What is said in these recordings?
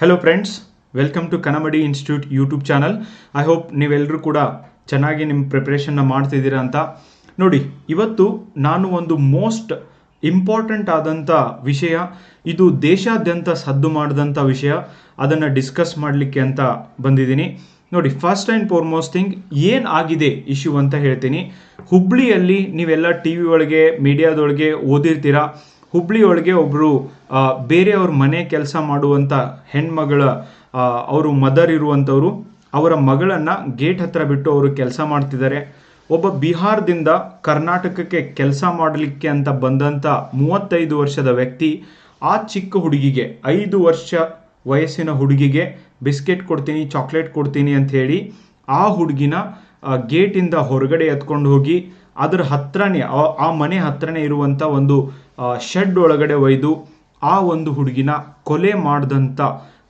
Hello friends welcome to Kanamadi institute YouTube channel I hope ನೀವೆಲ್ಲರೂ ಕೂಡ ಚೆನ್ನಾಗಿ ನಿಮ್ಮ ಪ್ರಿಪ್ರೇಷನ್ನ ಮಾಡ್ತಿದ್ದೀರಾ ಅಂತ. ನೋಡಿ, ಇವತ್ತು ನಾನು ಒಂದು ಮೋಸ್ಟ್ ಇಂಪಾರ್ಟೆಂಟ್ ಆದಂಥ ವಿಷಯ, ಇದು ದೇಶಾದ್ಯಂತ ಸದ್ದು ಮಾಡಿದಂಥ ವಿಷಯ, ಅದನ್ನು ಡಿಸ್ಕಸ್ ಮಾಡಲಿಕ್ಕೆ ಅಂತ ಬಂದಿದ್ದೀನಿ. ನೋಡಿ ಫಸ್ಟ್ ಆ್ಯಂಡ್ ಫಾರ್ಮೋಸ್ಟ್ ಥಿಂಗ್ ಏನು ಆಗಿದೆ ಇಶ್ಯೂ ಅಂತ ಹೇಳ್ತೀನಿ. ಹುಬ್ಳಿಯಲ್ಲಿ ನೀವೆಲ್ಲ ಟಿ ವಿ ಒಳಗೆ ಮೀಡಿಯಾದೊಳಗೆ ಓದಿರ್ತೀರಾ? ಹುಬ್ಳಿ ಒಳಗೆ ಒಬ್ಬರು ಬೇರೆಯವ್ರ ಮನೆ ಕೆಲಸ ಮಾಡುವಂಥ ಹೆಣ್ಮಗಳ ಅವರು ಮದರ್ ಇರುವಂಥವ್ರು ಅವರ ಮಗಳನ್ನು ಗೇಟ್ ಹತ್ರ ಬಿಟ್ಟು ಅವರು ಕೆಲಸ ಮಾಡ್ತಿದ್ದಾರೆ. ಒಬ್ಬ ಬಿಹಾರದಿಂದ ಕರ್ನಾಟಕಕ್ಕೆ ಕೆಲಸ ಮಾಡಲಿಕ್ಕೆ ಅಂತ ಬಂದಂಥ ಮೂವತ್ತೈದು ವರ್ಷದ ವ್ಯಕ್ತಿ, ಆ ಚಿಕ್ಕ ಹುಡುಗಿಗೆ, ಐದು ವರ್ಷ ವಯಸ್ಸಿನ ಹುಡುಗಿಗೆ ಬಿಸ್ಕೆಟ್ ಕೊಡ್ತೀನಿ, ಚಾಕ್ಲೇಟ್ ಕೊಡ್ತೀನಿ ಅಂತ ಹೇಳಿ, ಆ ಹುಡುಗಿನ ಗೇಟಿಂದ ಹೊರಗಡೆ ಎತ್ಕೊಂಡು ಹೋಗಿ, ಅದರ ಹತ್ರನೇ, ಆ- ಆ ಮನೆ ಹತ್ರನೇ ಇರುವಂಥ ಒಂದು ಶೆಡ್ ಒಳಗಡೆ ಒಯ್ದು ಆ ಒಂದು ಹುಡುಗಿನ ಕೊಲೆ ಮಾಡಿದಂಥ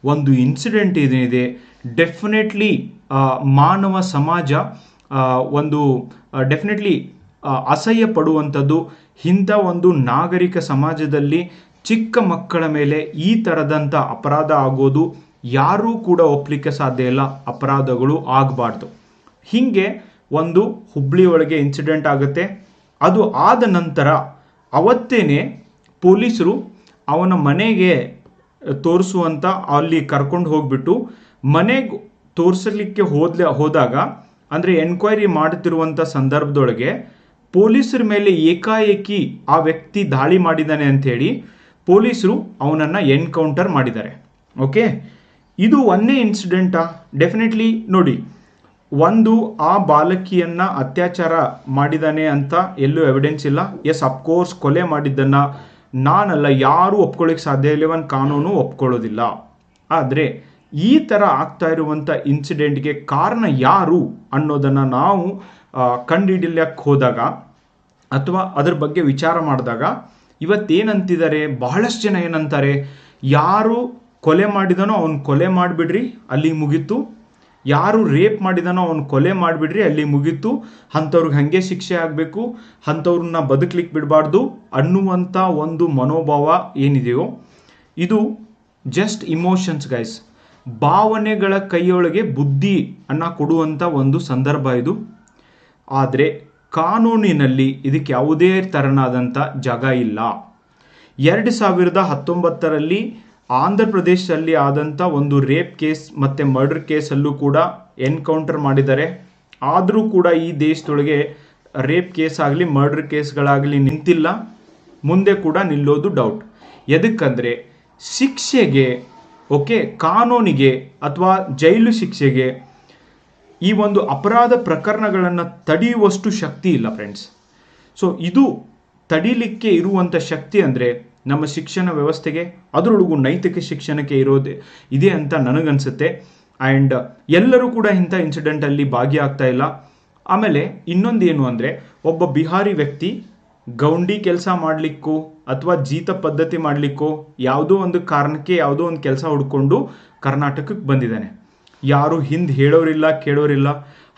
ಒಂದು ಇನ್ಸಿಡೆಂಟ್ ಏನಿದೆ ಡೆಫಿನೆಟ್ಲಿ ಮಾನವ ಸಮಾಜ ಒಂದು ಡೆಫಿನೆಟ್ಲಿ ಅಸಹ್ಯ ಪಡುವಂಥದ್ದು ಇಂಥ ಒಂದು ನಾಗರಿಕ ಸಮಾಜದಲ್ಲಿ ಚಿಕ್ಕ ಮಕ್ಕಳ ಮೇಲೆ ಈ ಥರದಂಥ ಅಪರಾಧ ಆಗೋದು ಯಾರೂ ಕೂಡ ಒಪ್ಪಲಿಕ್ಕೆ ಸಾಧ್ಯ ಇಲ್ಲ. ಅಪರಾಧಗಳು ಆಗಬಾರ್ದು. ಹೀಗೆ ಒಂದು ಹುಬ್ಳಿ ಒಳಗೆ ಇನ್ಸಿಡೆಂಟ್ ಆಗುತ್ತೆ. ಅದು ಆದ ನಂತರ ಅವತ್ತೇನೆ ಪೊಲೀಸರು ಅವನ ಮನೆಗೆ ತೋರಿಸುವಂತ ಅಲ್ಲಿ ಕರ್ಕೊಂಡು ಹೋಗ್ಬಿಟ್ಟು ಮನೆಗೆ ತೋರಿಸಲಿಕ್ಕೆ ಹೋದ್ಲೆ, ಹೋದಾಗ, ಅಂದರೆ ಎನ್ಕ್ವೈರಿ ಮಾಡುತ್ತಿರುವಂಥ ಸಂದರ್ಭದೊಳಗೆ ಪೊಲೀಸರ ಮೇಲೆ ಏಕಾಏಕಿ ಆ ವ್ಯಕ್ತಿ ದಾಳಿ ಮಾಡಿದ್ದಾನೆ ಅಂಥೇಳಿ ಪೊಲೀಸರು ಅವನನ್ನು ಎನ್ಕೌಂಟರ್ ಮಾಡಿದ್ದಾರೆ. ಓಕೆ ಇದು ಒಂದೇ ಇನ್ಸಿಡೆಂಟಾ ಡೆಫಿನೆಟ್ಲಿ ನೋಡಿ ಒಂದು, ಆ ಬಾಲಕಿಯನ್ನ ಅತ್ಯಾಚಾರ ಮಾಡಿದಾನೆ ಅಂತ ಎಲ್ಲೂ ಎವಿಡೆನ್ಸ್ ಇಲ್ಲ. ಎಸ್ ಅಫ್ಕೋರ್ಸ್ ಕೊಲೆ ಮಾಡಿದ್ದನ್ನ ನಾನಲ್ಲ, ಯಾರೂ ಒಪ್ಕೊಳ್ಳಿಕ್ಕೆ ಸಾಧ್ಯ ಇಲ್ಲ. ಒಂದು ಕಾನೂನು ಒಪ್ಕೊಳ್ಳೋದಿಲ್ಲ. ಆದರೆ, ಈ ಥರ ಆಗ್ತಾ ಇರುವಂಥ ಇನ್ಸಿಡೆಂಟ್ಗೆ ಕಾರಣ ಯಾರು ಅನ್ನೋದನ್ನು ನಾವು ಕಂಡುಹಿಡಿಯಲಿಕ್ಕೆ ಹೋದಾಗ ಅಥವಾ ಅದ್ರ ಬಗ್ಗೆ ವಿಚಾರ ಮಾಡಿದಾಗ ಇವತ್ತೇನಂತಿದ್ದಾರೆ ಬಹಳಷ್ಟು ಜನ ಏನಂತಾರೆ? ಯಾರು ಕೊಲೆ ಮಾಡಿದನೋ ಅವ್ನು ಕೊಲೆ ಮಾಡಿಬಿಡ್ರಿ ಅಲ್ಲಿಗೆ ಮುಗೀತು. ಯಾರು ರೇಪ್ ಮಾಡಿದಾನೋ ಅವ್ನು ಕೊಲೆ ಮಾಡಿಬಿಡ್ರಿ, ಅಲ್ಲಿ ಮುಗೀತು. ಅಂಥವ್ರಿಗೆ ಹಾಗೆ ಶಿಕ್ಷೆ ಆಗಬೇಕು. ಅಂಥವ್ರನ್ನ ಬದುಕಲಿಕ್ಕೆ ಬಿಡಬಾರ್ದು. ಅನ್ನುವಂಥ ಒಂದು ಮನೋಭಾವ ಏನಿದೆಯೋ, ಇದು ಜಸ್ಟ್ ಇಮೋಷನ್ಸ್ ಗೈಸ್ ಭಾವನೆಗಳ ಕೈಯೊಳಗೆ ಬುದ್ಧಿ ಅನ್ನ ಕೊಡುವಂಥ ಒಂದು ಸಂದರ್ಭ ಇದು. ಆದರೆ, ಕಾನೂನಿನಲ್ಲಿ ಇದಕ್ಕೆ ಯಾವುದೇ ತೆರನಾದಂಥ ಜಾಗ ಇಲ್ಲ. ಎರಡು ಸಾವಿರದ ಹತ್ತೊಂಬತ್ತರಲ್ಲಿ ಆಂಧ್ರ ಪ್ರದೇಶದಲ್ಲಿ ಆದಂಥ ಒಂದು ರೇಪ್ ಕೇಸ್ ಮತ್ತು ಮರ್ಡರ್ ಕೇಸಲ್ಲೂ ಕೂಡ ಎನ್ಕೌಂಟರ್ ಮಾಡಿದ್ದಾರೆ. ಆದರೂ ಕೂಡ ಈ ದೇಶದೊಳಗೆ ರೇಪ್ ಕೇಸ್ ಆಗಲಿ ಮರ್ಡರ್ ಕೇಸ್ಗಳಾಗಲಿ ನಿಂತಿಲ್ಲ. ಮುಂದೆ ಕೂಡ ನಿಲ್ಲೋದು ಡೌಟ್ ಎದಕ್ಕಂದರೆ ಶಿಕ್ಷೆಗೆ ಓಕೆ ಕಾನೂನಿಗೆ ಅಥವಾ ಜೈಲು ಶಿಕ್ಷೆಗೆ ಈ ಒಂದು ಅಪರಾಧ ಪ್ರಕರಣಗಳನ್ನು ತಡೆಯುವಷ್ಟು ಶಕ್ತಿ ಇಲ್ಲ ಫ್ರೆಂಡ್ಸ್ ಸೊ ಇದು ತಡೀಲಿಕ್ಕೆ ಇರುವಂಥ ಶಕ್ತಿ ಅಂದರೆ ನಮ್ಮ ಶಿಕ್ಷಣ ವ್ಯವಸ್ಥೆಗೆ ಅದರೊಳಗೂ ನೈತಿಕ ಶಿಕ್ಷಣಕ್ಕೆ ಇರೋದೇ ಇದೆ ಅಂತ ನನಗನ್ಸುತ್ತೆ. ಆ್ಯಂಡ್ ಎಲ್ಲರೂ ಕೂಡ ಇಂಥ ಇನ್ಸಿಡೆಂಟಲ್ಲಿ ಭಾಗಿಯಾಗ್ತಾ ಇಲ್ಲ. ಆಮೇಲೆ ಇನ್ನೊಂದು ಏನು ಅಂದರೆ ಒಬ್ಬ ಬಿಹಾರಿ ವ್ಯಕ್ತಿ ಗೌಂಡಿ ಕೆಲಸ ಮಾಡಲಿಕ್ಕೋ ಅಥವಾ ಜೀತ ಪದ್ಧತಿ ಮಾಡಲಿಕ್ಕೋ ಯಾವುದೋ ಒಂದು ಕಾರಣಕ್ಕೆ ಯಾವುದೋ ಒಂದು ಕೆಲಸ ಹುಡ್ಕೊಂಡು ಕರ್ನಾಟಕಕ್ಕೆ ಬಂದಿದ್ದಾನೆ. ಯಾರು ಹಿಂದೆ ಹೇಳೋರಿಲ್ಲ, ಕೇಳೋರಿಲ್ಲ.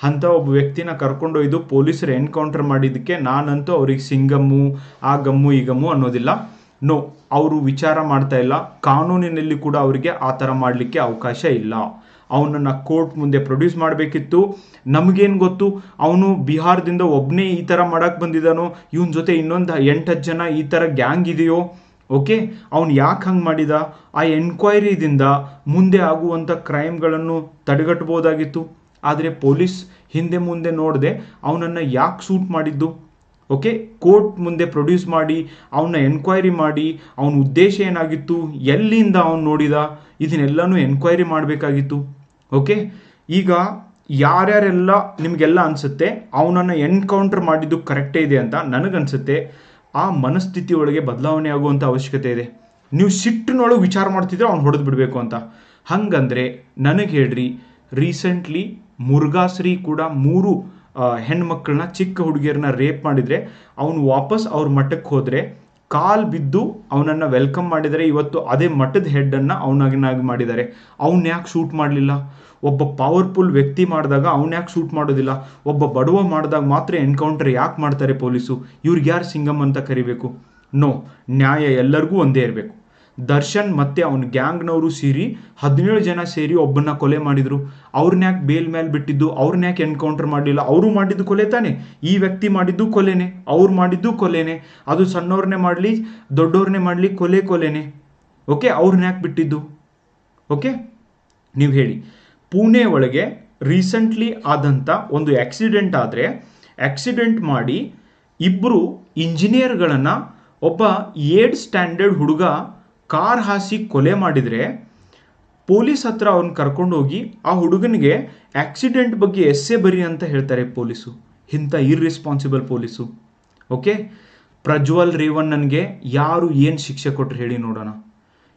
ಅಂಥ ಒಬ್ಬ ವ್ಯಕ್ತಿನ ಕರ್ಕೊಂಡೊಯ್ದು ಪೊಲೀಸರು ಎನ್ಕೌಂಟರ್ ಮಾಡಿದ್ದಕ್ಕೆ ನಾನಂತೂ ಅವ್ರಿಗೆ ಸಿಂಗಮ್ಮು, ಆ ಗಮ್ಮು, ಈ ಗಮ್ಮು ಅನ್ನೋದಿಲ್ಲ. ನೋ ಅವರು ವಿಚಾರ ಮಾಡ್ತಾ ಇಲ್ಲ. ಕಾನೂನಿನಲ್ಲಿ ಕೂಡ ಅವರಿಗೆ ಆ ಥರ ಮಾಡಲಿಕ್ಕೆ ಅವಕಾಶ ಇಲ್ಲ. ಅವನನ್ನು ಕೋರ್ಟ್ ಮುಂದೆ ಪ್ರೊಡ್ಯೂಸ್ ಮಾಡಬೇಕಿತ್ತು. ನಮಗೇನು ಗೊತ್ತು? ಅವನು ಬಿಹಾರದಿಂದ ಒಬ್ಬನೇ ಈ ಥರ ಮಾಡಕ್ಕೆ ಬಂದಿದ್ದಾನೋ? ಇವನ ಜೊತೆ ಇನ್ನೊಂದು ಎಂಟತ್ತು ಜನ ಈ ಥರ ಗ್ಯಾಂಗ್ ಇದೆಯೋ? ಓಕೆ? ಅವನು ಯಾಕೆ ಹಂಗೆ ಮಾಡಿದ? ಆ ಎನ್ಕ್ವೈರಿದಿಂದ ಮುಂದೆ ಆಗುವಂಥ ಕ್ರೈಮ್ಗಳನ್ನು ತಡೆಗಟ್ಟಬಹುದಾಗಿತ್ತು. ಆದರೆ ಪೊಲೀಸ್ ಹಿಂದೆ ಮುಂದೆ ನೋಡದೆ ಅವನನ್ನು ಯಾಕೆ ಸೂಟ್ ಮಾಡಿದ್ದು? ಓಕೆ ಕೋರ್ಟ್ ಮುಂದೆ ಪ್ರೊಡ್ಯೂಸ್ ಮಾಡಿ ಅವನ್ನ ಎನ್ಕ್ವೈರಿ ಮಾಡಿ, ಅವನ ಉದ್ದೇಶ ಏನಾಗಿತ್ತು, ಎಲ್ಲಿಂದ ಅವನು ನೋಡಿದ, ಇದನ್ನೆಲ್ಲನೂ ಎನ್ಕ್ವೈರಿ ಮಾಡಬೇಕಾಗಿತ್ತು. ಓಕೆ ಈಗ ಯಾರ್ಯಾರೆಲ್ಲ ನಿಮಗೆಲ್ಲ ಅನಿಸುತ್ತೆ, ಅವನನ್ನು ಎನ್ಕೌಂಟರ್ ಮಾಡಿದ್ದು ಕರೆಕ್ಟೇ ಇದೆ ಅಂತ ನನಗನ್ಸುತ್ತೆ, ಆ ಮನಸ್ಥಿತಿ ಒಳಗೆ ಬದಲಾವಣೆ ಆಗುವಂಥ ಅವಶ್ಯಕತೆ ಇದೆ. ನೀವು ಸಿಟ್ಟಿನೊಳಗೆ ವಿಚಾರ ಮಾಡ್ತಿದ್ರೆ ಅವ್ನು ಹೊಡೆದು ಬಿಡಬೇಕು ಅಂತ. ಹಂಗಂದ್ರೆ, ನನಗೆ ಹೇಳ್ರಿ ರೀಸೆಂಟ್ಲಿ ಮುರುಘಾಶ್ರೀ ಕೂಡ ಮೂರು ಹೆಣ್ಮಕ್ಳನ್ನ, ಚಿಕ್ಕ ಹುಡುಗಿಯರನ್ನ ರೇಪ್ ಮಾಡಿದರೆ, ಅವನು ವಾಪಸ್ ಅವ್ರ ಮಠಕ್ಕೆ ಹೋದರೆ, ಕಾಲ್ ಬಿದ್ದು ಅವನನ್ನು ವೆಲ್ಕಮ್ ಮಾಡಿದರೆ, ಇವತ್ತು ಅದೇ ಮಠದ ಹೆಡ್ಡನ್ನು ಅವನಾಗಿನಾಗಿ ಮಾಡಿದ್ದಾರೆ ಅವ್ನ ಯಾಕೆ ಶೂಟ್ ಮಾಡಲಿಲ್ಲ? ಒಬ್ಬ ಪವರ್ಫುಲ್ ವ್ಯಕ್ತಿ ಮಾಡಿದಾಗ ಅವ್ನ ಯಾಕೆ ಶೂಟ್ ಮಾಡೋದಿಲ್ಲ? ಒಬ್ಬ ಬಡವ ಮಾಡಿದಾಗ ಮಾತ್ರ ಎನ್ಕೌಂಟರ್ ಯಾಕೆ ಮಾಡ್ತಾರೆ ಪೊಲೀಸು? ಇವ್ರಿಗೆ ಯಾರು ಸಿಂಗಮ್ ಅಂತ ಕರಿಬೇಕು? ನೋ ನ್ಯಾಯ ಎಲ್ಲರಿಗೂ ಒಂದೇ ಇರಬೇಕು. ದರ್ಶನ್ ಮತ್ತೆ ಅವನ ಗ್ಯಾಂಗ್ನವರು ಸೇರಿ ಹದಿನೇಳು ಜನ ಸೇರಿ ಒಬ್ಬನ್ನ ಕೊಲೆ ಮಾಡಿದ್ರು. ಅವ್ರನ್ನ ಯಾಕೆ ಬೇಲ್ ಮೇಲೆ ಬಿಟ್ಟಿದ್ದು? ಅವ್ರನ್ನ ಯಾಕೆ ಎನ್ಕೌಂಟರ್ ಮಾಡಲಿಲ್ಲ? ಅವರು ಮಾಡಿದ್ದು ಕೊಲೆ ತಾನೆ? ಈ ವ್ಯಕ್ತಿ ಮಾಡಿದ್ದು ಕೊಲೆನೆ. ಅವ್ರು ಮಾಡಿದ್ದು ಕೊಲೆನೆ. ಅದು ಸಣ್ಣವ್ರನ್ನೇ ಮಾಡಲಿ ದೊಡ್ಡವ್ರನ್ನೇ ಮಾಡಲಿ ಕೊಲೆ ಕೊಲೆನೆ. ಓಕೆ? ಅವ್ರನ್ನ ಯಾಕೆ ಬಿಟ್ಟಿದ್ದು? ಓಕೆ? ನೀವು ಹೇಳಿ. ಪುಣೆ ಒಳಗೆ ರೀಸೆಂಟ್ಲಿ ಆದಂಥ ಒಂದು ಆಕ್ಸಿಡೆಂಟ್ ಆದರೆ ಆಕ್ಸಿಡೆಂಟ್ ಮಾಡಿ ಇಬ್ಬರು ಇಂಜಿನಿಯರ್ಗಳನ್ನು ಒಬ್ಬ ಏಡ್ ಸ್ಟ್ಯಾಂಡರ್ಡ್ ಹುಡುಗ ಕಾರ್ ಹಾಸಿ ಕೊಲೆ ಮಾಡಿದರೆ ಪೊಲೀಸ್ ಹತ್ರ ಅವ್ನ ಕರ್ಕೊಂಡೋಗಿ ಆ ಹುಡುಗನಿಗೆ ಆಕ್ಸಿಡೆಂಟ್ ಬಗ್ಗೆ ಎಸ್ಸೆ ಬರಿ ಅಂತ ಹೇಳ್ತಾರೆ ಪೊಲೀಸು. ಇಂಥ ಇರ್ರೆಸ್ಪಾನ್ಸಿಬಲ್ ಪೊಲೀಸು. ಓಕೆ ಪ್ರಜ್ವಲ್ ರೇವಣ್ಣನ್ಗೆ ಯಾರು ಏನು ಶಿಕ್ಷೆ ಕೊಟ್ರು ಹೇಳಿ ನೋಡೋಣ.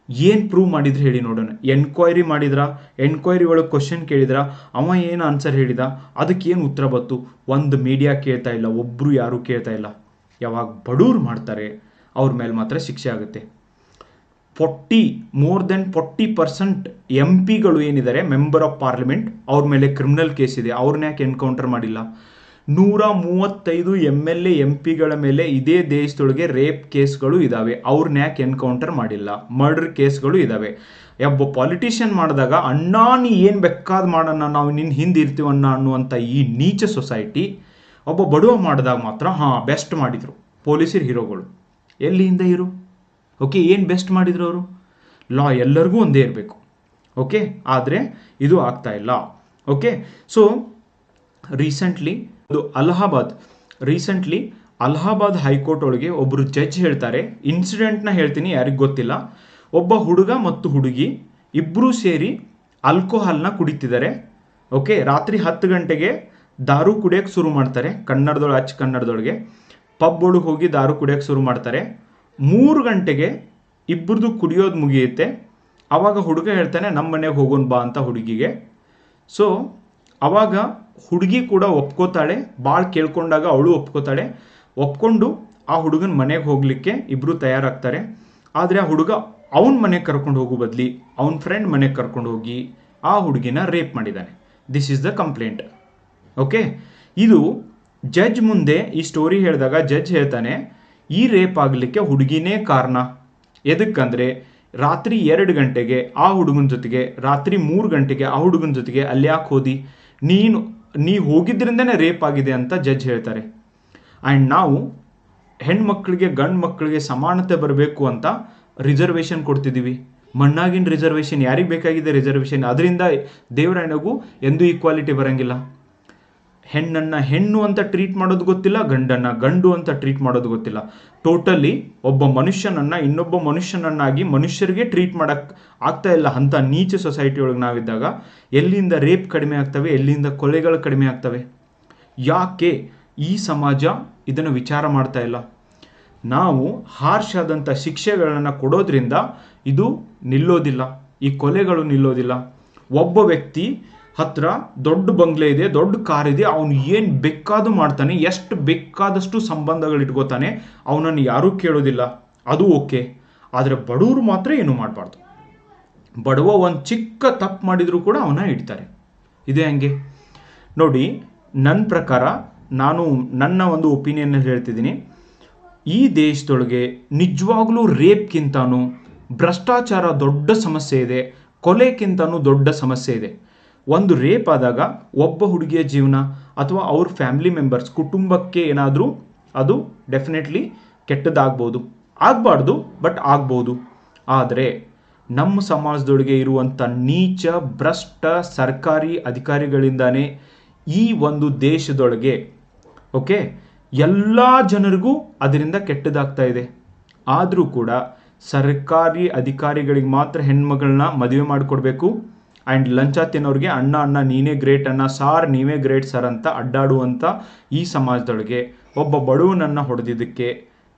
ಏನು ಪ್ರೂವ್ ಮಾಡಿದ್ರು ಹೇಳಿ ನೋಡೋಣ. ಎನ್ಕ್ವೈರಿ ಮಾಡಿದ್ರ? ಎನ್ಕ್ವೈರಿ ಒಳಗೆ ಕ್ವಶನ್ ಕೇಳಿದ್ರ? ಅವ ಏನು ಆನ್ಸರ್ ಹೇಳಿದ? ಅದಕ್ಕೆ ಏನು ಉತ್ತರ ಬತ್ತು ಒಂದು ಮೀಡಿಯಾ ಕೇಳ್ತಾ ಇಲ್ಲ ಒಬ್ಬರು ಯಾರೂ ಕೇಳ್ತಾ ಇಲ್ಲ. ಯಾವಾಗ ಬಡವ್ರು ಮಾಡ್ತಾರೆ, ಅವ್ರ ಮೇಲೆ ಮಾತ್ರ ಶಿಕ್ಷೆ ಆಗುತ್ತೆ. Forty more than forty percent M ಪಿಗಳು ಏನಿದ್ದಾರೆ ಮೆಂಬರ್ ಆಫ್ ಪಾರ್ಲಿಮೆಂಟ್ ಅವ್ರ ಮೇಲೆ ಕ್ರಿಮಿನಲ್ ಕೇಸ್ ಇದೆ. ಅವ್ರನ್ನ ಯಾಕೆ ಎನ್ಕೌಂಟರ್ ಮಾಡಿಲ್ಲ? ನೂರ ಮೂವತ್ತೈದು ಎಂ ಎಲ್ ಎ ಎಂ ಪಿಗಳ ಮೇಲೆ ಇದೇ ದೇಶದೊಳಗೆ ರೇಪ್ ಕೇಸ್ಗಳು ಇದ್ದಾವೆ ಅವ್ರನ್ನ ಯಾಕೆ ಎನ್ಕೌಂಟರ್ ಮಾಡಿಲ್ಲ? ಮರ್ಡರ್ ಕೇಸ್ಗಳು ಇದ್ದಾವೆ ಒಬ್ಬ ಪಾಲಿಟಿಷಿಯನ್ ಮಾಡಿದಾಗ, ಅಣ್ಣ, ನೀ ಏನು ಬೇಕಾದ್ ಮಾಡೋಣ ನಾವು ನಿನ್ನ ಹಿಂದೆ ಇರ್ತೀವಣ್ಣ ಅನ್ನುವಂಥ ಈ ನೀಚ ಸೊಸೈಟಿ ಒಬ್ಬ ಬಡವ ಮಾಡಿದಾಗ ಮಾತ್ರ, ಹಾಂ ಬೆಸ್ಟ್ ಮಾಡಿದರು. ಪೊಲೀಸರು ಹೀರೋಗಳು. ಎಲ್ಲಿ ಹಿಂದೆ ಹೀರೋ? ಓಕೆ ಏನು ಬೆಸ್ಟ್ ಮಾಡಿದ್ರು ಅವರು? ಲಾ ಎಲ್ಲರಿಗೂ ಒಂದೇ ಇರಬೇಕು. ಓಕೆ ಆದರೆ ಇದು ಆಗ್ತಾ ಇಲ್ಲ. ಓಕೆ ಸೊ ರೀಸೆಂಟ್ಲಿ ಅದು ಅಲಹಾಬಾದ್ ರೀಸೆಂಟ್ಲಿ ಅಲಹಾಬಾದ್ ಹೈಕೋರ್ಟ್ ಒಳಗೆ ಒಬ್ಬರು ಜಡ್ಜ್ ಹೇಳ್ತಾರೆ. ಇನ್ಸಿಡೆಂಟ್ನ ಹೇಳ್ತೀನಿ, ಯಾರಿಗೂ ಗೊತ್ತಿಲ್ಲ. ಒಬ್ಬ ಹುಡುಗ ಮತ್ತು ಹುಡುಗಿ ಇಬ್ಬರೂ ಸೇರಿ ಆಲ್ಕೋಹಾಲ್ನ ಕುಡಿತಿದ್ದಾರೆ. ಓಕೆ ರಾತ್ರಿ ಹತ್ತು ಗಂಟೆಗೆ ದಾರು ಕುಡಿಯೋಕ್ಕೆ ಶುರು ಮಾಡ್ತಾರೆ. ಕನ್ನಡದೊಳಗೆ ಅಚ್ಚ ಕನ್ನಡದೊಳಗೆ. ಪಬ್ ಒಳಗೆ ಹೋಗಿ ದಾರು ಕುಡಿಯೋಕ್ಕೆ ಶುರು ಮಾಡ್ತಾರೆ. ಮೂರು ಗಂಟೆಗೆ ಇಬ್ಬರದು ಕುಡಿಯೋದು ಮುಗಿಯುತ್ತೆ. ಆವಾಗ ಹುಡುಗ ಹೇಳ್ತಾನೆ ನಮ್ಮ ಮನೆಗೆ ಹೋಗೋಣ ಬಾ ಅಂತ ಹುಡುಗಿಗೆ. ಸೊ ಆವಾಗ ಹುಡುಗಿ ಕೂಡ ಒಪ್ಕೋತಾಳೆ. ಭಾಳ ಕೇಳ್ಕೊಂಡಾಗ ಅವಳು ಒಪ್ಕೋತಾಳೆ. ಒಪ್ಕೊಂಡು ಆ ಹುಡುಗನ ಮನೆಗೆ ಹೋಗಲಿಕ್ಕೆ ಇಬ್ಬರು ತಯಾರಾಗ್ತಾರೆ. ಆದರೆ ಆ ಹುಡುಗ ಅವನ ಮನೆಗೆ ಕರ್ಕೊಂಡು ಹೋಗೋ ಬದಲಿ ಅವನ ಫ್ರೆಂಡ್ ಮನೆಗೆ ಕರ್ಕೊಂಡು ಹೋಗಿ ಆ ಹುಡುಗಿನ ರೇಪ್ ಮಾಡಿದ್ದಾನೆ. This is the complaint okay ಇದು ಜಡ್ಜ್ ಮುಂದೆ ಈ ಸ್ಟೋರಿ ಹೇಳಿದಾಗ ಜಡ್ಜ್ ಹೇಳ್ತಾನೆ ಈ ರೇಪ್ ಆಗಲಿಕ್ಕೆ ಹುಡುಗಿನೇ ಕಾರಣ. ಎದಕ್ಕಂದರೆ, ರಾತ್ರಿ ಎರಡು ಗಂಟೆಗೆ ಆ ಹುಡುಗನ ಜೊತೆಗೆ, ರಾತ್ರಿ ಮೂರು ಗಂಟೆಗೆ ಆ ಹುಡುಗನ ಜೊತೆಗೆ ಅಲ್ಲಿ ಯಾಕೆ ಹೋದಿ? ನೀನು, ನೀ ಹೋಗಿದ್ರಿಂದನೇ ರೇಪ್ ಆಗಿದೆ ಅಂತ ಜಡ್ಜ್ ಹೇಳ್ತಾರೆ. ಆ್ಯಂಡ್ ನಾವು ಹೆಣ್ಮಕ್ಳಿಗೆ, ಗಂಡು ಮಕ್ಕಳಿಗೆ ಸಮಾನತೆ ಬರಬೇಕು ಅಂತ ರಿಸರ್ವೇಷನ್ ಕೊಡ್ತಿದ್ದೀವಿ ಮಣ್ಣಾಗಿನ ರಿಸರ್ವೇಷನ್ ಯಾರಿಗೆ ಬೇಕಾಗಿದೆ ರಿಸರ್ವೇಷನ್ ಅದರಿಂದ ದೇವರಾಯಣಗೂ ಎಂದೂ ಈಕ್ವಾಲಿಟಿ ಬರಂಗಿಲ್ಲ. ಹೆಣ್ಣನ್ನು ಹೆಣ್ಣು ಅಂತ ಟ್ರೀಟ್ ಮಾಡೋದು ಗೊತ್ತಿಲ್ಲ, ಗಂಡನ್ನು ಗಂಡು ಅಂತ ಟ್ರೀಟ್ ಮಾಡೋದು ಗೊತ್ತಿಲ್ಲ. ಟೋಟಲಿ ಒಬ್ಬ ಮನುಷ್ಯನನ್ನು ಇನ್ನೊಬ್ಬ ಮನುಷ್ಯನನ್ನಾಗಿ ಮನುಷ್ಯರಿಗೆ ಟ್ರೀಟ್ ಮಾಡೋಕ್ಕೆ ಆಗ್ತಾ ಇಲ್ಲ ಅಂತ ನೀಚ ಸೊಸೈಟಿ ಒಳಗೆ ನಾವಿದ್ದಾಗ. ಎಲ್ಲಿಂದ ರೇಪ್ ಕಡಿಮೆ ಆಗ್ತವೆ, ಎಲ್ಲಿಂದ ಕೊಲೆಗಳು ಕಡಿಮೆ ಆಗ್ತವೆ? ಯಾಕೆ ಈ ಸಮಾಜ ಇದನ್ನು ವಿಚಾರ ಮಾಡ್ತಾ ಇಲ್ಲ? ನಾವು ಹಾರ್ಷ್ ಆದಂಥ ಶಿಕ್ಷೆಗಳನ್ನು ಕೊಡೋದ್ರಿಂದ ಇದು ನಿಲ್ಲೋದಿಲ್ಲ. ಈ ಕೊಲೆಗಳು ನಿಲ್ಲೋದಿಲ್ಲ. ಒಬ್ಬ ವ್ಯಕ್ತಿ ಹತ್ರ ದೊಡ್ಡ ಬಂಗ್ಲೆ ಇದೆ, ದೊಡ್ಡ ಕಾರ್ ಇದೆ, ಅವನು ಏನು ಬೇಕಾದು ಮಾಡ್ತಾನೆ, ಎಷ್ಟು ಬೇಕಾದಷ್ಟು ಸಂಬಂಧಗಳು ಇಟ್ಕೋತಾನೆ, ಅವನನ್ನು ಯಾರೂ ಕೇಳೋದಿಲ್ಲ. ಅದು ಓಕೆ. ಆದರೆ ಬಡವರು ಮಾತ್ರ ಏನು ಮಾಡಬಾರ್ದು. ಬಡವ ಒಂದು ಚಿಕ್ಕ ತಪ್ಪು ಮಾಡಿದರೂ ಕೂಡ ಅವನ ಇಡ್ತಾರೆ. ಇದೆ ಹಂಗೆ. ನೋಡಿ ನನ್ನ ಪ್ರಕಾರ ನಾನು ನನ್ನ ಒಂದು ಒಪಿನಿಯನ್ ಹೇಳ್ತಿದ್ದೀನಿ. ಈ ದೇಶದೊಳಗೆ ನಿಜವಾಗ್ಲೂ ರೇಪ್ಗಿಂತನೂ ಭ್ರಷ್ಟಾಚಾರ ದೊಡ್ಡ ಸಮಸ್ಯೆ ಇದೆ, ಕೊಲೆಗಿಂತನೂ ದೊಡ್ಡ ಸಮಸ್ಯೆ ಇದೆ. ಒಂದು ರೇಪ್ ಆದಾಗ ಒಬ್ಬ ಹುಡುಗಿಯ ಜೀವನ ಅಥವಾ ಅವ್ರ ಫ್ಯಾಮಿಲಿ ಮೆಂಬರ್ಸ್ ಕುಟುಂಬಕ್ಕೆ ಏನಾದರೂ ಅದು ಡೆಫಿನೆಟ್ಲಿ ಕೆಟ್ಟದಾಗ್ಬೋದು. ಆಗಬಾರ್ದು, ಬಟ್ ಆಗ್ಬೋದು. ಆದರೆ ನಮ್ಮ ಸಮಾಜದೊಳಗೆ ಇರುವಂಥ ನೀಚ, ಭ್ರಷ್ಟ ಸರ್ಕಾರಿ ಅಧಿಕಾರಿಗಳಿಂದಾನೇ ಈ ಒಂದು ದೇಶದೊಳಗೆ, ಓಕೆ, ಎಲ್ಲ ಜನರಿಗೂ ಅದರಿಂದ ಕೆಟ್ಟದಾಗ್ತಾ ಇದೆ. ಆದರೂ ಕೂಡ ಸರ್ಕಾರಿ ಅಧಿಕಾರಿಗಳಿಗೆ ಮಾತ್ರ ಹೆಣ್ಮಗಳನ್ನ ಮದುವೆ ಮಾಡಿಕೊಡ್ಬೇಕು. ಆ್ಯಂಡ್ ಲಂಚ ತಿನ್ನೋರಿಗೆ ಅಣ್ಣ ಅಣ್ಣ, ನೀನೇ ಗ್ರೇಟ್ ಅಣ್ಣ, ಸಾರ್ ನೀವೇ ಗ್ರೇಟ್ ಸರ್ ಅಂತ ಅಡ್ಡಾಡುವಂಥ ಈ ಸಮಾಜದೊಳಗೆ ಒಬ್ಬ ಬಡವನನ್ನು ಹೊಡೆದಿದ್ದಕ್ಕೆ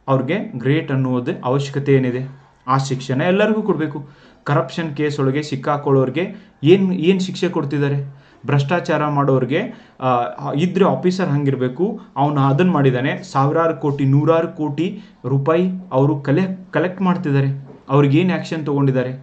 ಅವ್ರಿಗೆ ಗ್ರೇಟ್ ಅನ್ನುವುದು ಅವಶ್ಯಕತೆ ಏನಿದೆ? ಆ ಶಿಕ್ಷಣ ಎಲ್ಲರಿಗೂ ಕೊಡಬೇಕು. ಕರಪ್ಷನ್ ಕೇಸ್ ಒಳಗೆ ಸಿಕ್ಕಾಕೊಳ್ಳೋರಿಗೆ ಏನು ಏನು ಶಿಕ್ಷೆ ಕೊಡ್ತಿದ್ದಾರೆ? ಭ್ರಷ್ಟಾಚಾರ ಮಾಡೋರಿಗೆ ಇದ್ರೆ ಆಫೀಸರ್ ಹಂಗಿರಬೇಕು. ಅವನು ಅದನ್ನು ಮಾಡಿದ್ದಾನೆ ಸಾವಿರಾರು ಕೋಟಿ, ನೂರಾರು ಕೋಟಿ ರೂಪಾಯಿ ಅವರು ಕಲೆ ಕಲೆಕ್ಟ್ ಮಾಡ್ತಿದ್ದಾರೆ. ಅವ್ರಿಗೇನು ಆ್ಯಕ್ಷನ್ ತೊಗೊಂಡಿದ್ದಾರೆ?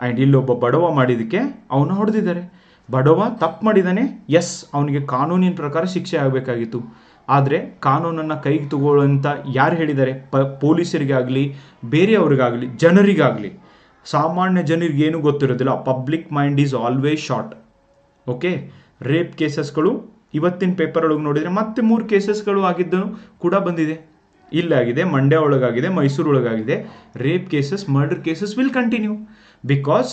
ಆ್ಯಂಡ್ ಇಲ್ಲೊಬ್ಬ ಬಡವ ಮಾಡಿದ್ದಕ್ಕೆ ಅವನು ಹೊಡೆದಿದ್ದಾರೆ. ಬಡವ ತಪ್ಪು ಮಾಡಿದ್ದಾನೆ ಎಸ್ ಅವನಿಗೆ ಕಾನೂನಿನ ಪ್ರಕಾರ ಶಿಕ್ಷೆ ಆಗಬೇಕಾಗಿತ್ತು. ಆದರೆ ಕಾನೂನನ್ನು ಕೈಗೆ ತಗೊಳ್ಳೋಂಥ ಯಾರು ಹೇಳಿದ್ದಾರೆ? ಪ, ಪೊಲೀಸರಿಗಾಗಲಿ, ಬೇರೆಯವ್ರಿಗಾಗಲಿ, ಜನರಿಗಾಗಲಿ. ಸಾಮಾನ್ಯ ಜನರಿಗೆ ಏನೂ ಗೊತ್ತಿರೋದಿಲ್ಲ. Public mind is always short okay rape ಕೇಸಸ್ಗಳು ಇವತ್ತಿನ ಪೇಪರ್ ಒಳಗೆ ನೋಡಿದರೆ ಮತ್ತೆ ಮೂರು ಕೇಸಸ್ಗಳು ಆಗಿದ್ದನು ಕೂಡ ಬಂದಿದೆ. ಇಲ್ಲಾಗಿದೆ, ಮಂಡ್ಯ ಒಳಗಾಗಿದೆ, ಮೈಸೂರು ಒಳಗಾಗಿದೆ. Rape cases murder cases will continue because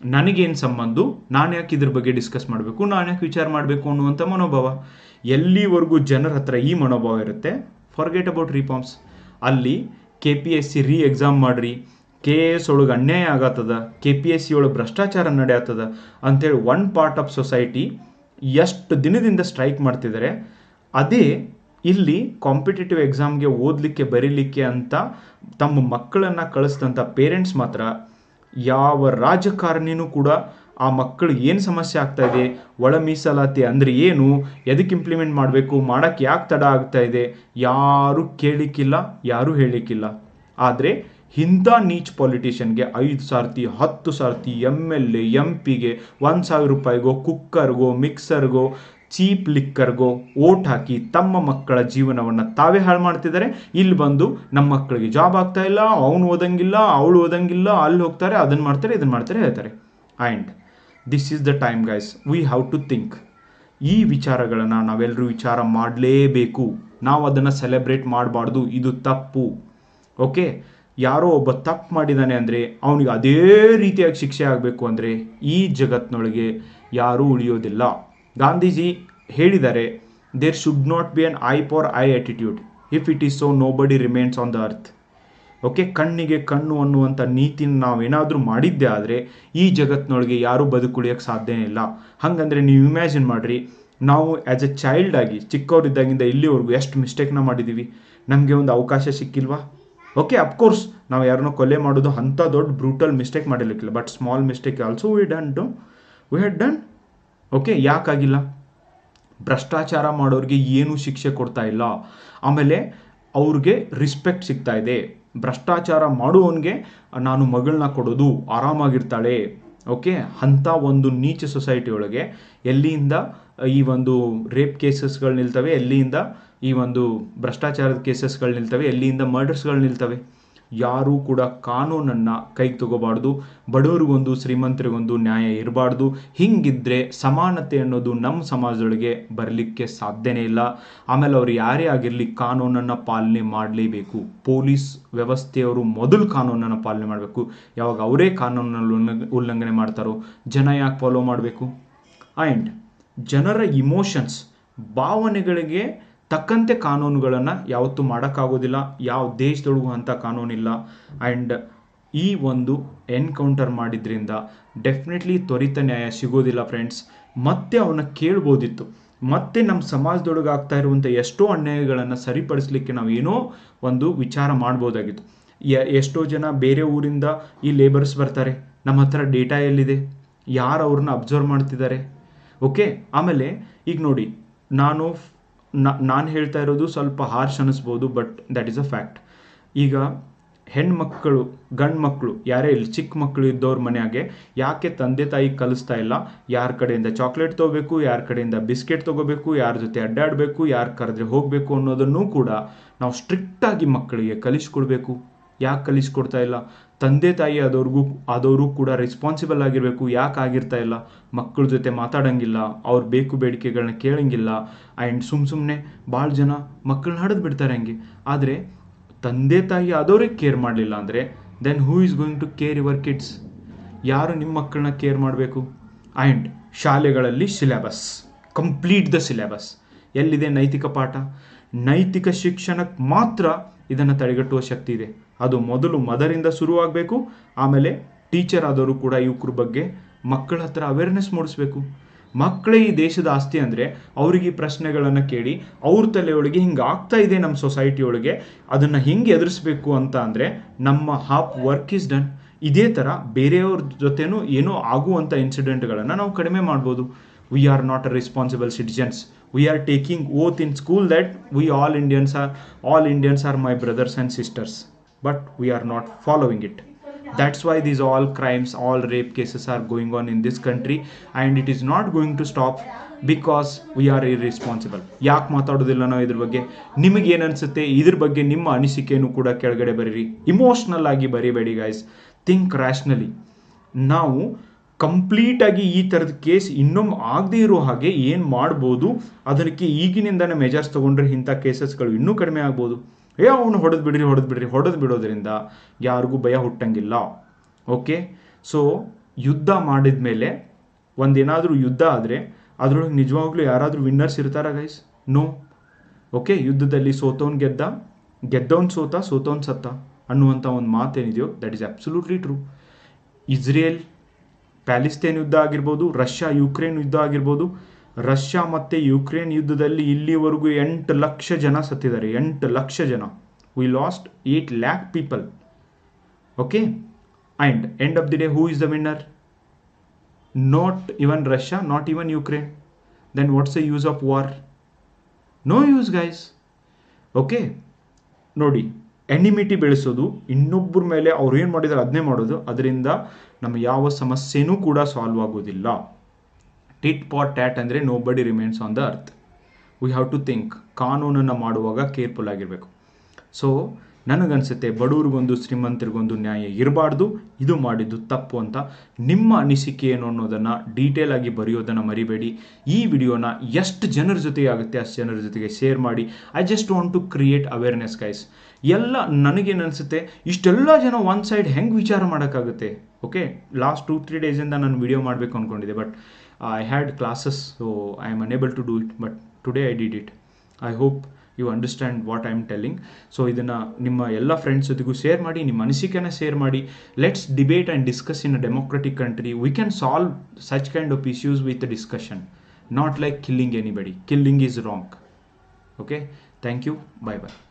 ನನಗೇನು ಸಂಬಂಧ? ನಾನು ಯಾಕೆ ಇದ್ರ ಬಗ್ಗೆ ಡಿಸ್ಕಸ್ ಮಾಡಬೇಕು? ನಾನು ಯಾಕೆ ವಿಚಾರ ಮಾಡಬೇಕು ಅನ್ನುವಂಥ ಮನೋಭಾವ. ಎಲ್ಲಿವರೆಗೂ ಜನರ ಹತ್ರ ಈ ಮನೋಭಾವ ಇರುತ್ತೆ? ಫಾರ್ಗೆಟ್ ಅಬೌಟ್ ರಿಫಾರ್ಮ್ಸ್ ಅಲ್ಲಿ K P S C re exam ಮಾಡ್ರಿ. ಕೆ ಎ ಎಸ್ ಒಳಗೆ ಅನ್ಯಾಯ ಆಗತ್ತದ? ಕೆ ಪಿ ಎಸ್ ಸಿ ಒಳಗೆ ಭ್ರಷ್ಟಾಚಾರ ನಡೆಯತ್ತದ ಅಂಥೇಳಿ ಒನ್ ಪಾರ್ಟ್ ಆಫ್ ಸೊಸೈಟಿ ಎಷ್ಟು ದಿನದಿಂದ ಸ್ಟ್ರೈಕ್ ಮಾಡ್ತಿದ್ದಾರೆ ಅದೇ ಇಲ್ಲಿ ಕಾಂಪಿಟೇಟಿವ್ ಎಕ್ಸಾಮ್ಗೆ ಓದಲಿಕ್ಕೆ, ಬರೀಲಿಕ್ಕೆ ಅಂತ ತಮ್ಮ ಮಕ್ಕಳನ್ನು ಕಳಿಸಿದಂಥ ಪೇರೆಂಟ್ಸ್ ಮಾತ್ರ ಯಾವ ರಾಜಕಾರಣಿನೂ ಕೂಡ ಆ ಮಕ್ಕಳಿಗೆ ಏನು ಸಮಸ್ಯೆ ಆಗ್ತಾ ಇದೆ? ಒಳ ಮೀಸಲಾತಿ ಅಂದರೆ ಏನು? ಎದಕ್ಕೆ ಇಂಪ್ಲಿಮೆಂಟ್ ಮಾಡಬೇಕು? ಮಾಡೋಕ್ಕೆ ಯಾಕೆ ತಡ ಆಗ್ತಾ ಇದೆ? ಯಾರೂ ಕೇಳಿಕ್ಕಿಲ್ಲ, ಯಾರೂ ಹೇಳಿಕ್ಕಿಲ್ಲ. ಆದರೆ ಇಂಥ ನೀಚ್ ಪಾಲಿಟಿಷಿಯನ್ಗೆ ಐದು ಸಾರ್ತಿ, ಹತ್ತು ಸಾರ್ತಿ ಎಂ ಎಲ್ ಎ ಎಂ ಪಿಗೆ ಒಂದು ಸಾವಿರ ರೂಪಾಯಿಗೋ ಕುಕ್ಕರ್ಗೋ ಮಿಕ್ಸರ್ಗೋ ಚೀಪ್ ಲಿಕ್ಕರ್ಗೋ ಓಟ್ ಹಾಕಿ ತಮ್ಮ ಮಕ್ಕಳ ಜೀವನವನ್ನು ತಾವೇ ಹಾಳು ಮಾಡ್ತಿದ್ದಾರೆ. ಇಲ್ಲಿ ಬಂದು ನಮ್ಮ ಮಕ್ಕಳಿಗೆ ಜಾಬ್ ಆಗ್ತಾ ಇಲ್ಲ, ಅವನು ಓದಂಗಿಲ್ಲ, ಅವಳು ಓದಂಗಿಲ್ಲ, ಅಲ್ಲಿ ಹೋಗ್ತಾರೆ ಅದನ್ನು ಮಾಡ್ತಾರೆ ಇದನ್ನು ಮಾಡ್ತಾರೆ, ಹೇಳ್ತಾರೆ. And this is the time guys we have to think ಈ ವಿಚಾರಗಳನ್ನು ನಾವೆಲ್ಲರೂ ವಿಚಾರ ಮಾಡಲೇಬೇಕು. ನಾವು ಅದನ್ನು ಸೆಲೆಬ್ರೇಟ್ ಮಾಡಬಾರ್ದು. ಇದು ತಪ್ಪು. ಓಕೆ ಯಾರೋ ಒಬ್ಬ ತಪ್ಪು ಮಾಡಿದ್ದಾನೆ ಅಂದರೆ ಅವನಿಗೆ ಅದೇ ರೀತಿಯಾಗಿ ಶಿಕ್ಷೆ ಆಗಬೇಕು ಅಂದರೆ ಈ ಜಗತ್ತಿನೊಳಗೆ ಯಾರೂ ಉಳಿಯೋದಿಲ್ಲ. ಗಾಂಧೀಜಿ ಹೇಳಿದ್ದಾರೆ there should not be an eye for eye attitude if it is so nobody remains on the earth okay ಕಣ್ಣಿಗೆ ಕಣ್ಣು ಅನ್ನುವಂಥ ನೀತಿನ ನಾವೇನಾದರೂ ಮಾಡಿದ್ದೆ ಆದರೆ, ಈ ಜಗತ್ತಿನೊಳಗೆ ಯಾರೂ ಬದುಕುಳಿಯೋಕ್ಕೆ ಸಾಧ್ಯನೇ ಇಲ್ಲ. ಹಾಗಂದ್ರೆ ನೀವು ಇಮ್ಯಾಜಿನ್ ಮಾಡಿರಿ, ನಾವು ಆ್ಯಸ್ ಎ ಚೈಲ್ಡ್ ಆಗಿ, ಚಿಕ್ಕವರಿದ್ದಾಗಿಂದ ಇಲ್ಲಿವರೆಗೂ ಎಷ್ಟು ಮಿಸ್ಟೇಕ್ನ ಮಾಡಿದ್ದೀವಿ ನಮಗೆ ಒಂದು ಅವಕಾಶ ಸಿಕ್ಕಿಲ್ವಾ? ಓಕೆ ಅಫ್ಕೋರ್ಸ್ ನಾವು ಯಾರನ್ನೋ ಕೊಲೆ ಮಾಡೋದು ಅಂಥ ದೊಡ್ಡ brutal mistake ಮಾಡಿರ್ಲಿಕ್ಕಿಲ್ಲ but small mistake also we done to we had done okay ಯಾಕಾಗಿಲ್ಲ? ಭ್ರಷ್ಟಾಚಾರ ಮಾಡೋರಿಗೆ ಏನೂ ಶಿಕ್ಷೆ ಕೊಡ್ತಾ ಇಲ್ಲ. ಆಮೇಲೆ ಅವ್ರಿಗೆ ರಿಸ್ಪೆಕ್ಟ್ ಸಿಗ್ತಾ ಇದೆ. ಭ್ರಷ್ಟಾಚಾರ ಮಾಡುವವನಿಗೆ ನಾನು ಮಗಳನ್ನ ಕೊಡೋದು, ಆರಾಮಾಗಿರ್ತಾಳೆ. ಓಕೆ? ಅಂಥ ಒಂದು ನೀಚ ಸೊಸೈಟಿ ಒಳಗೆ ಎಲ್ಲಿಯಿಂದ ಈ ಒಂದು ರೇಪ್ ಕೇಸಸ್ಗಳು ನಿಲ್ತವೆ, ಎಲ್ಲಿಯಿಂದ ಈ ಒಂದು ಭ್ರಷ್ಟಾಚಾರದ ಕೇಸಸ್ಗಳು ನಿಲ್ತವೆ, ಎಲ್ಲಿಯಿಂದ ಮರ್ಡರ್ಸ್ಗಳು ನಿಲ್ತವೆ? ಯಾರೂ ಕೂಡ ಕಾನೂನನ್ನು ಕೈಗೆ ತಗೋಬಾರ್ದು, ಬಡವರಿಗೊಂದು, ಶ್ರೀಮಂತರಿಗೊಂದು ನ್ಯಾಯ ಇರಬಾರ್ದು. ಹಿಂಗಿದ್ರೆ ಸಮಾನತೆ ಅನ್ನೋದು ನಮ್ಮ ಸಮಾಜದೊಳಗೆ ಬರಲಿಕ್ಕೆ ಸಾಧ್ಯನೇ ಇಲ್ಲ. ಆಮೇಲೆ ಅವರು ಯಾರೇ ಆಗಿರಲಿ ಕಾನೂನನ್ನು ಪಾಲನೆ ಮಾಡಲೇಬೇಕು. ಪೊಲೀಸ್ ವ್ಯವಸ್ಥೆಯವರು ಮೊದಲು ಕಾನೂನನ್ನು ಪಾಲನೆ ಮಾಡಬೇಕು. ಯಾವಾಗ ಅವರೇ ಕಾನೂನನ್ನು ಉಲ್ಲಂಘನೆ ಮಾಡ್ತಾರೋ, ಜನ ಯಾಕೆ ಫಾಲೋ ಮಾಡಬೇಕು? ಆ್ಯಂಡ್ ಜನರ ಇಮೋಷನ್ಸ್ ಭಾವನೆಗಳಿಗೆ ತಕ್ಕಂತೆ ಕಾನೂನುಗಳನ್ನು ಯಾವತ್ತೂ ಮಾಡೋಕ್ಕಾಗೋದಿಲ್ಲ, ಯಾವ ದೇಶದೊಳಗೂ ಅಂಥ ಕಾನೂನಿಲ್ಲ. ಆ್ಯಂಡ್ ಈ ಒಂದು ಎನ್ಕೌಂಟರ್ ಮಾಡಿದ್ರಿಂದ ಡೆಫಿನೆಟ್ಲಿ ತ್ವರಿತ ನ್ಯಾಯ ಸಿಗೋದಿಲ್ಲ ಫ್ರೆಂಡ್ಸ್. ಮತ್ತೆ ಅವನ್ನ ಕೇಳ್ಬೋದಿತ್ತು. ಮತ್ತೆ ನಮ್ಮ ಸಮಾಜದೊಳಗೆ ಆಗ್ತಾ ಇರುವಂಥ ಎಷ್ಟೋ ಅನ್ಯಾಯಗಳನ್ನು ಸರಿಪಡಿಸ್ಲಿಕ್ಕೆ ನಾವು ಏನೋ ಒಂದು ವಿಚಾರ ಮಾಡ್ಬೋದಾಗಿತ್ತು. ಎಷ್ಟೋ ಜನ ಬೇರೆ ಊರಿಂದ ಈ ಲೇಬರ್ಸ್ ಬರ್ತಾರೆ. ನಮ್ಮ ಹತ್ರ ಡೇಟಾ ಎಲ್ಲಿದೆ? ಯಾರು ಅವ್ರನ್ನ ಅಬ್ಸರ್ವ್ ಮಾಡ್ತಿದ್ದಾರೆ? ಓಕೆ, ಆಮೇಲೆ ಈಗ ನೋಡಿ, ನಾನು ನಾನು ಹೇಳ್ತಾ ಇರೋದು ಸ್ವಲ್ಪ harsh ಅನ್ನಿಸ್ಬೋದು but that is a fact ಈಗ ಹೆಣ್ಮಕ್ಕಳು ಗಂಡು ಮಕ್ಕಳು ಯಾರೇ ಇಲ್ಲಿ ಚಿಕ್ಕ ಮಕ್ಕಳು ಇದ್ದವ್ರ ಮನೆಯಾಗೆ ಯಾಕೆ ತಂದೆ ತಾಯಿ ಕಲಿಸ್ತಾ ಇಲ್ಲ? ಯಾರ ಕಡೆಯಿಂದ ಚಾಕ್ಲೇಟ್ ತೊಗೋಬೇಕು, ಯಾರ ಕಡೆಯಿಂದ ಬಿಸ್ಕೆಟ್ ತೊಗೋಬೇಕು, ಯಾರ ಜೊತೆ ಅಡ್ಡಾಡಬೇಕು, ಯಾರು ಕರೆದ್ರೆ ಹೋಗಬೇಕು ಅನ್ನೋದನ್ನು ಕೂಡ ನಾವು ಸ್ಟ್ರಿಕ್ಟಾಗಿ ಮಕ್ಕಳಿಗೆ ಕಲಿಸ್ಕೊಡ್ಬೇಕು. ಯಾಕೆ ಕಲಿಸ್ಕೊಡ್ತಾ ಇಲ್ಲ? ತಂದೆ ತಾಯಿ ಆದವ್ರಿಗೂ, ಆದವರು ಕೂಡ ರೆಸ್ಪಾನ್ಸಿಬಲ್ ಆಗಿರಬೇಕು, ಯಾಕೆ ಆಗಿರ್ತಾ ಇಲ್ಲ? ಮಕ್ಕಳ ಜೊತೆ ಮಾತಾಡೋಂಗಿಲ್ಲ, ಅವ್ರ ಬೇಕು ಬೇಡಿಕೆಗಳನ್ನ ಕೇಳೋಂಗಿಲ್ಲ ಆ್ಯಂಡ್ ಸುಮ್ ಸುಮ್ಮನೆ ಭಾಳ ಜನ ಮಕ್ಕಳನ್ನ ಹಡಿದು ಬಿಡ್ತಾರೆ ಹಂಗೆ. ಆದರೆ, ತಂದೆ ತಾಯಿ ಆದವರೇ ಕೇರ್ ಮಾಡಲಿಲ್ಲ ಅಂದರೆ then who is going to care your kids ಯಾರು ನಿಮ್ಮ ಮಕ್ಕಳನ್ನ ಕೇರ್ ಮಾಡಬೇಕು? ಆ್ಯಂಡ್ ಶಾಲೆಗಳಲ್ಲಿ ಸಿಲೆಬಸ್ ಕಂಪ್ಲೀಟ್ ದ ಸಿಲೆಬಸ್ ಎಲ್ಲಿದೆ ನೈತಿಕ ಪಾಠ? ನೈತಿಕ ಶಿಕ್ಷಣಕ್ಕೆ ಮಾತ್ರ ಇದನ್ನು ತಡೆಗಟ್ಟುವ ಶಕ್ತಿ ಇದೆ. ಅದು ಮೊದಲು ಮದರಿಂದ ಶುರುವಾಗಬೇಕು, ಆಮೇಲೆ ಟೀಚರ್ ಆದವರು ಕೂಡ ಯುವಕರ ಬಗ್ಗೆ ಮಕ್ಕಳ ಹತ್ರ ಅವೇರ್ನೆಸ್ ಮೂಡಿಸ್ಬೇಕು. ಮಕ್ಕಳೇ ಈ ದೇಶದ ಆಸ್ತಿ ಅಂದರೆ ಅವ್ರಿಗೆ ಈ ಪ್ರಶ್ನೆಗಳನ್ನು ಕೇಳಿ ಅವ್ರ ತಲೆಯೊಳಗೆ ಹಿಂಗೆ ಆಗ್ತಾ ಇದೆ ನಮ್ಮ ಸೊಸೈಟಿ ಒಳಗೆ, ಅದನ್ನು ಹಿಂಗೆ ಎದುರಿಸ್ಬೇಕು ಅಂತ ಅಂದರೆ ನಮ್ಮ ಹಾಫ್ ವರ್ಕ್ ಇಸ್ ಡನ್ ಇದೇ ಥರ ಬೇರೆಯವ್ರ ಜೊತೆನೂ ಏನೋ ಆಗುವಂಥ ಇನ್ಸಿಡೆಂಟ್ಗಳನ್ನು ನಾವು ಕಡಿಮೆ ಮಾಡ್ಬೋದು. We are not a responsible citizens we are taking oath in school that we all Indians are all Indians are my brothers and sisters but we are not following it that's why these all crimes, all rape cases are going on in this country, and it is not going to stop because we are irresponsible ಯಾಕೆ ಮಾತಾಡೋದಿಲ್ಲ ನಾವು ಇದ್ರ ಬಗ್ಗೆ? ನಿಮಗೆ ಏನು ಇದ್ರ ಬಗ್ಗೆ ನಿಮ್ಮ ಅನಿಸಿಕೆಯನ್ನು ಕೂಡ ಕೆಳಗಡೆ ಬರೀರಿ. ಇಮೋಷ್ನಲ್ ಆಗಿ ಬರೀಬೇಡಿ ಗೈಸ್ ಥಿಂಕ್ ರ್ಯಾಷ್ನಲಿ ನಾವು ಕಂಪ್ಲೀಟಾಗಿ ಈ ಥರದ ಕೇಸ್ ಇನ್ನೊಮ್ಮೆ ಆಗದೇ ಇರೋ ಹಾಗೆ ಏನು ಮಾಡ್ಬೋದು? ಅದಕ್ಕೆ ಈಗಿನಿಂದನೇ ಮೆಜರ್ಸ್ ತೊಗೊಂಡ್ರೆ ಇಂಥ ಕೇಸಸ್ಗಳು ಇನ್ನೂ ಕಡಿಮೆ ಆಗ್ಬೋದು. ಏ, ಅವನು ಹೊಡೆದು ಬಿಡ್ರಿ ಹೊಡೆದು ಬಿಡ್ರಿ, ಹೊಡೆದು ಬಿಡೋದ್ರಿಂದ ಯಾರಿಗೂ ಭಯ ಹುಟ್ಟಂಗಿಲ್ಲ. ಓಕೆ ಸೊ ಯುದ್ಧ ಮಾಡಿದ ಮೇಲೆ ಒಂದೇನಾದರೂ ಯುದ್ಧ ಆದರೆ ಅದರೊಳಗೆ ನಿಜವಾಗ್ಲೂ ಯಾರಾದರೂ ವಿನ್ನರ್ಸ್ ಇರ್ತಾರ ಗೈಸ್ ನೋ ಓಕೆ ಯುದ್ಧದಲ್ಲಿ ಸೋತವನ್ ಗೆದ್ದ. ಗೆದ್ದವನ್ ಸೋತ ಸೋತವನ್ ಸತ್ತ ಅನ್ನುವಂಥ ಒಂದು ಮಾತೇನಿದೆಯೋ that is absolutely true Israel, Palestine ಯುದ್ಧ ಆಗಿರ್ಬೋದು, ರಷ್ಯಾ, ಯುಕ್ರೇನ್ ಯುದ್ಧ ಆಗಿರ್ಬೋದು ರಷ್ಯಾ ಮತ್ತು ಯುಕ್ರೇನ್ ಯುದ್ಧದಲ್ಲಿ ಇಲ್ಲಿವರೆಗೂ ಎಂಟು ಲಕ್ಷ ಜನ ಸತ್ತಿದ್ದಾರೆ. ಎಂಟು ಲಕ್ಷ ಜನ. We lost eight lakh people okay and end of the day who is the winner not even Russia not even Ukraine then what's the use of war no use guys okay ನೋಡಿ enmity ಬೆಳೆಸೋದು ಇನ್ನೊಬ್ಬರ ಮೇಲೆ ಅವ್ರು ಏನು ಮಾಡಿದ್ದಾರೆ ಅದನ್ನೇ ಮಾಡೋದು. ಅದರಿಂದ ನಮ್ಮ ಯಾವ ಸಮಸ್ಯೆನೂ ಕೂಡ ಸಾಲ್ವ್ ಆಗೋದಿಲ್ಲ. ಟಿಟ್ ಪಾಟ್ ಟ್ಯಾಟ್ ಅಂದರೆ nobody remains on the earth we have to think ಕಾನೂನನ್ನು ಮಾಡುವಾಗ ಕೇರ್ಫುಲ್ ಆಗಿರಬೇಕು. ಸೊ ನನಗನ್ಸುತ್ತೆ, ಬಡವ್ರಿಗೊಂದು, ಶ್ರೀಮಂತರಿಗೊಂದು ನ್ಯಾಯ ಇರಬಾರ್ದು. ಇದು ಮಾಡಿದ್ದು ತಪ್ಪು ಅಂತ. ನಿಮ್ಮ ಅನಿಸಿಕೆ ಏನು ಅನ್ನೋದನ್ನು ಡೀಟೇಲ್ ಆಗಿ ಬರೆಯೋದನ್ನು ಮರಿಬೇಡಿ. ಈ ವಿಡಿಯೋನ ಎಷ್ಟು ಜನರ ಜೊತೆಗೆ ಆಗುತ್ತೆ ಅಷ್ಟು ಜನರ ಜೊತೆಗೆ ಶೇರ್ ಮಾಡಿ. I just want to create awareness guys ಎಲ್ಲ ನನಗೇನು ಅನಿಸುತ್ತೆ ಇಷ್ಟೆಲ್ಲ ಜನ ಒನ್ ಸೈಡ್ ಹೆಂಗೆ ವಿಚಾರ ಮಾಡೋಕ್ಕಾಗುತ್ತೆ? ಓಕೆ ಲಾಸ್ಟ್ ಟೂ ತ್ರೀ ಡೇಸಿಂದ ನಾನು ವಿಡಿಯೋ ಮಾಡಬೇಕು ಅಂದ್ಕೊಂಡಿದ್ದೆ but I had classes so I am unable to do it but today I did it I hope you understand what I am telling so ಇದನ್ನು ನಿಮ್ಮ ಎಲ್ಲ ಫ್ರೆಂಡ್ಸ್ ಜೊತೆಗೂ share ಮಾಡಿ, ನಿಮ್ಮ ಅನಿಸಿಕೆನ ಶೇರ್ ಮಾಡಿ. Let's debate and discuss in a democratic country we can solve such kind of issues with discussion not like killing anybody killing is wrong okay thank you bye bye